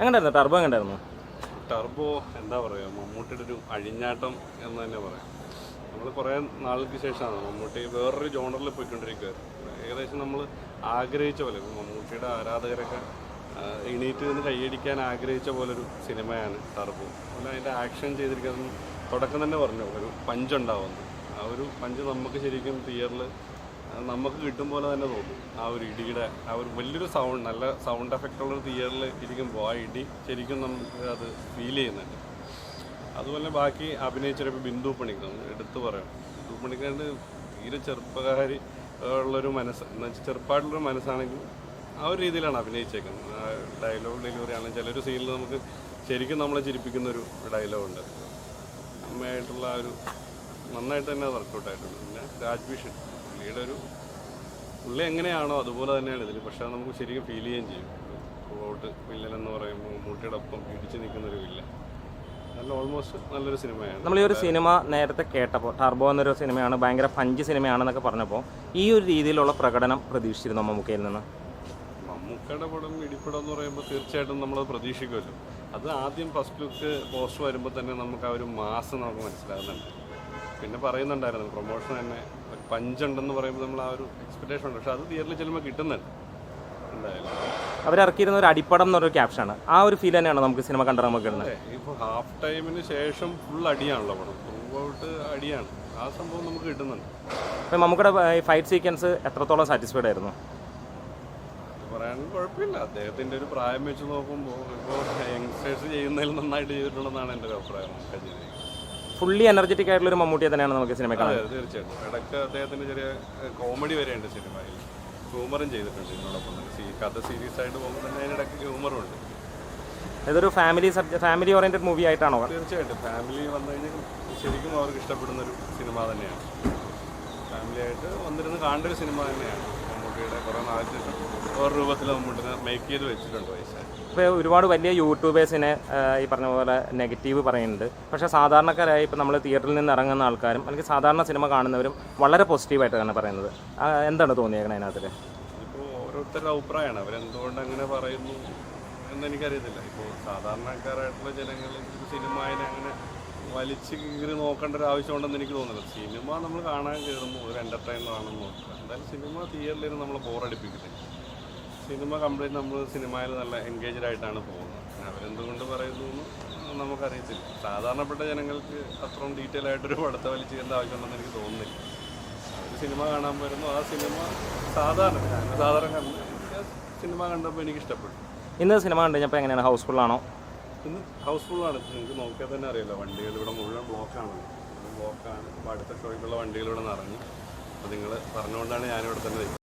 എങ്ങനെയായിരുന്നു? ടർബോ എങ്ങനെയായിരുന്നു? ടർബോ എന്താ പറയുക മമ്മൂട്ടിയുടെ ഒരു അഴിഞ്ഞാട്ടം എന്ന് തന്നെ പറയാം. നമ്മൾ കുറേ നാളുകൾക്ക് ശേഷമാണ് മമ്മൂട്ടി വേറൊരു ജോണറിൽ പോയിക്കൊണ്ടിരിക്കുകയായിരുന്നു ഏകദേശം നമ്മൾ ആഗ്രഹിച്ച പോലെ മമ്മൂട്ടിയുടെ ആരാധകരൊക്കെ എണീറ്റ് നിന്ന് കൈയടിക്കാൻ ആഗ്രഹിച്ച പോലൊരു സിനിമയാണ് ടർബോ. അതുപോലെ അതിന്റെ ആക്ഷൻ ചെയ്തിരിക്കുന്നത് തുടക്കം തന്നെ പറഞ്ഞു ഒരു പഞ്ച് ഉണ്ടാവുന്നു ആ ഒരു പഞ്ച് നമുക്ക് ശരിക്കും തിയേറ്ററിൽ നമുക്ക് കിട്ടും പോലെ തന്നെ തോന്നും. ആ ഒരു ഇടിയുടെ ആ ഒരു വലിയൊരു സൗണ്ട് നല്ല സൗണ്ട് എഫക്റ്റ് ഉള്ള തിയേറ്ററിൽ ഇരിക്കുമ്പോൾ ആ ഇടി ശരിക്കും നമുക്ക് അത് ഫീൽ ചെയ്യുന്നുണ്ട്. അതുപോലെ ബാക്കി അഭിനയിച്ചപ്പോൾ ബിന്ദു പണിക്കർ എടുത്തു പറയാം. ബിന്ദു പണിക്കറിന്റെ തീരെ ചെറുപ്പക്കാരി ഉള്ളൊരു മനസ്സ് എന്ന് വെച്ചാൽ ചെറുപ്പമായിട്ടുള്ളൊരു മനസ്സാണെങ്കിൽ ആ ഒരു രീതിയിലാണ് അഭിനയിച്ചേക്കുന്നത്. ഡയലോഗ് ഡെലിവറി ചില ചിലൊരു സീനിൽ നമുക്ക് ശരിക്കും നമ്മളെ ചിരിപ്പിക്കുന്ന ഒരു ഡയലോഗുണ്ട് അമ്മയായിട്ടുള്ള ആ ഒരു നന്നായിട്ട് തന്നെ വർക്കൗട്ടായിട്ടുണ്ട് പിന്നെ രാജ്ഭീഷൻ പുള്ളിയുടെ ഒരു പുള്ളി എങ്ങനെയാണോ അതുപോലെ തന്നെയാണ് ഇതിൽ പക്ഷെ അത് നമുക്ക് ശരിക്കും ഫീൽ ചെയ്യുകയും ചെയ്യും. ത്രൂഔട്ട് വില്ലൻ എന്ന് പറയുമ്പോൾ മമ്മൂട്ടിയുടെ ഒപ്പം ഇടിച്ചു നിൽക്കുന്ന ഒരു വില്ലൻ നല്ല ഓൾമോസ്റ്റ് നല്ലൊരു സിനിമയാണ്. നമ്മൾ ഈ ഒരു സിനിമ നേരത്തെ കേട്ടപ്പോൾ ടർബോ എന്നൊരു സിനിമയാണ് ഭയങ്കര പഞ്ച് സിനിമയാണെന്നൊക്കെ പറഞ്ഞപ്പോൾ ഈ ഒരു രീതിയിലുള്ള പ്രകടനം പ്രതീക്ഷിച്ചിരുന്നു മമ്മൂക്കയിൽ നിന്ന്? മമ്മൂക്കയുടെ പടം ഇടിപ്പടം എന്ന് പറയുമ്പോൾ തീർച്ചയായിട്ടും നമ്മൾ പ്രതീക്ഷിക്കുമല്ലോ. അത് ആദ്യം ഫസ്റ്റ് ലുക്ക് പോസ്റ്റ് വരുമ്പോൾ തന്നെ നമുക്ക് ആ ഒരു മാസം നമുക്ക് മനസ്സിലാകുന്നുണ്ട്. പിന്നെ പറയുന്നുണ്ടായിരുന്നു പ്രൊമോഷൻ തന്നെ പഞ്ചുണ്ടെന്ന് പറയുമ്പോൾ നമ്മൾ ആ ഒരു എക്സ്പെക്ടേഷൻ ഉണ്ട്. പക്ഷെ അത് തിയേറ്ററിൽ ചെല്ലുമ്പോൾ കിട്ടുന്നുണ്ട് എന്തായാലും. അവരിറക്കിയിരുന്ന ഒരു അടിപ്പടം എന്നൊരു ക്യാപ്ഷനാണ് ആ ഒരു ഫീൽ തന്നെയാണ് നമുക്ക് സിനിമ കണ്ടാൽ നമുക്ക് കിട്ടുന്നത്? ഇപ്പോൾ ഹാഫ് ടൈമിന് ശേഷം ഫുൾ അടിയാണല്ലോ പടം. ത്രൂ ഔട്ട് അടിയാണ്. ആ സംഭവം നമുക്ക് കിട്ടുന്നുണ്ട്. അപ്പം മമ്മൂക്കയുടെ ഫൈറ്റ് സീക്വൻസ് എത്രത്തോളം സാറ്റിസ്ഫൈഡ് ആയിരുന്നു? പറയാൻ കുഴപ്പമില്ല. അദ്ദേഹത്തിന്റെ ഒരു പ്രായം വെച്ച് നോക്കുമ്പോൾ ഇപ്പോൾ യങ്സ്റ്റേഴ്സ് ചെയ്യുന്നതിൽ നന്നായിട്ട് ചെയ്തിട്ടുണ്ടെന്നാണ് എന്റെ ഒരു അഭിപ്രായം. ഫുള്ളി എനർജറ്റിക് ആയിട്ടുള്ള ഒരു മമ്മൂട്ടിയെ തന്നെയാണ് നമുക്ക് സിനിമ കാണാൻ. തീർച്ചയായിട്ടും. ഇടയ്ക്ക് അദ്ദേഹത്തിന് ചെറിയ കോമഡി വരെയുണ്ട് സിനിമയിൽ. ഹ്യൂമറും ചെയ്തിട്ടുണ്ട് ഇതിനോടൊപ്പം തന്നെ. സീ കഥ സീരീസ് ആയിട്ട് പോകുമ്പോൾ തന്നെ അതിനിടയ്ക്ക് ഹ്യൂമറും ഉണ്ട്. ഇതൊരു ഫാമിലി ഫാമിലി ഓറിയന്റഡ് മൂവി ആയിട്ടാണോ? തീർച്ചയായിട്ടും. ഫാമിലി വന്നു കഴിഞ്ഞാൽ ശരിക്കും അവർക്ക് ഇഷ്ടപ്പെടുന്ന ഒരു സിനിമ തന്നെയാണ്. ഫാമിലി ആയിട്ട് വന്നിരുന്ന് കാണേണ്ട ഒരു സിനിമ തന്നെയാണ്. മമ്മൂട്ടിയുടെ കുറേ നാല് ശേഷം വേറെ രൂപത്തിൽ മമ്മൂട്ടിനെ മേക്ക് ചെയ്ത് വെച്ചിട്ടുണ്ട് പൈസ. ഇപ്പോൾ ഒരുപാട് വലിയ യൂട്യൂബേഴ്സിനെ ഈ പറഞ്ഞ പോലെ നെഗറ്റീവ് പറയുന്നുണ്ട്. പക്ഷേ സാധാരണക്കാരായി ഇപ്പോൾ നമ്മൾ തിയേറ്ററിൽ നിന്ന് ഇറങ്ങുന്ന ആൾക്കാരും അല്ലെങ്കിൽ സാധാരണ സിനിമ കാണുന്നവരും വളരെ പോസിറ്റീവായിട്ടാണ് പറയുന്നത്. എന്താണ് തോന്നിയേക്കണത് അതിനകത്തിൽ ഇപ്പോൾ ഓരോരുത്തരുടെ അഭിപ്രായമാണ്. അവരെന്തുകൊണ്ട് അങ്ങനെ പറയുന്നു എന്നെനിക്കറിയത്തില്ല ഇപ്പോൾ സാധാരണക്കാരായിട്ടുള്ള ജനങ്ങൾ സിനിമയെ അങ്ങനെ വലിച്ച് കീറി നോക്കേണ്ട ഒരു ആവശ്യമുണ്ടെന്ന് എനിക്ക് തോന്നുന്നില്ല. സിനിമ നമ്മൾ കാണാൻ കയറുമ്പോൾ ഒരു എന്റർടൈനർ ആണെന്ന് നോക്കുക എന്തായാലും സിനിമ തിയേറ്ററിൽ നമ്മൾ ബോറടിപ്പിക്കുന്നില്ല സിനിമ കംപ്ലീറ്റ് നമ്മൾ സിനിമയിൽ നല്ല എൻഗേജഡ് ആയിട്ടാണ് പോകുന്നത്. അവരെന്തുകൊണ്ട് പറയുന്നു എന്ന് നമുക്കറിയത്തില്ല. സാധാരണപ്പെട്ട ജനങ്ങൾക്ക് അത്രയും ഡീറ്റെയിൽ ആയിട്ടൊരു പടത്തെ വലിച്ചു ചെയ്യേണ്ട ആവശ്യമുണ്ടെന്ന് എനിക്ക് തോന്നുന്നില്ല. അവർ സിനിമ കാണാൻ വരുന്നു. ആ സിനിമ സാധാരണ സാധാരണ കണ്ടു സിനിമ കണ്ടപ്പോൾ എനിക്ക് ഇഷ്ടപ്പെട്ടു ഇന്ന് സിനിമ കണ്ടു കഴിഞ്ഞപ്പോൾ എങ്ങനെയാണ്? ഹൗസ്ഫുള്ളാണോ? ഇന്ന് ആണ്. നിങ്ങൾക്ക് നോക്കിയാൽ തന്നെ അറിയാലോ വണ്ടികൾ ഇവിടെ മുഴുവൻ ബ്ലോക്കാണ് ബ്ലോക്കാണ് അപ്പോൾ അടുത്ത ഷോയ്ക്കുള്ള വണ്ടികൾ ഇവിടെ നിറഞ്ഞു. അപ്പോൾ നിങ്ങൾ പറഞ്ഞുകൊണ്ടാണ് ഞാനിവിടെ തന്നെ